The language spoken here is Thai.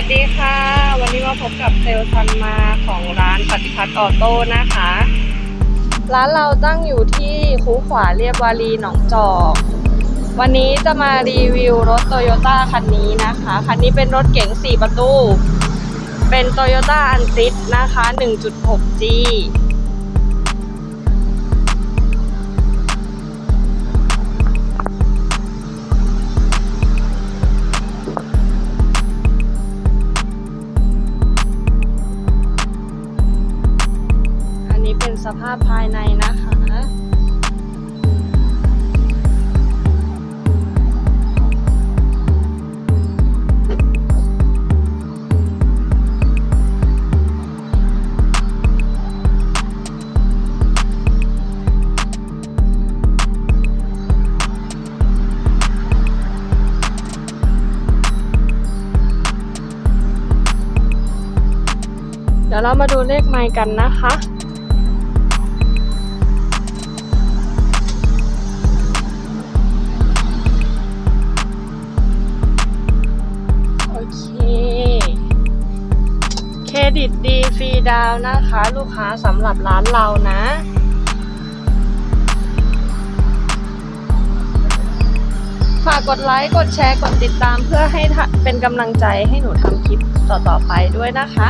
วัสดีค่ะ วันนี้มาพบกับเซลลซันมาของร้านปฏิพัฒน์ออโต้นะคะ ร้านเราตั้งอยู่ที่คูขวาเรียบวารีหนองจอก วันนี้จะมารีวิวรถโตโยต้าคันนี้นะคะ คันนี้เป็นรถเก๋ง 4 ประตู เป็นโตโยต้าอันติสนะคะ 1.6G สภาพภายในนะคะเดี๋ยวเรามาดูเลขไมล์กันนะคะ ดิตดีฟรีดาวนะคะ ลูกค้าสำหรับร้านเรานะฝากกดไลค์ กดแชร์ กดติดตามเพื่อให้เป็นกำลังใจให้หนูทำคลิปต่อๆไปด้วยนะคะ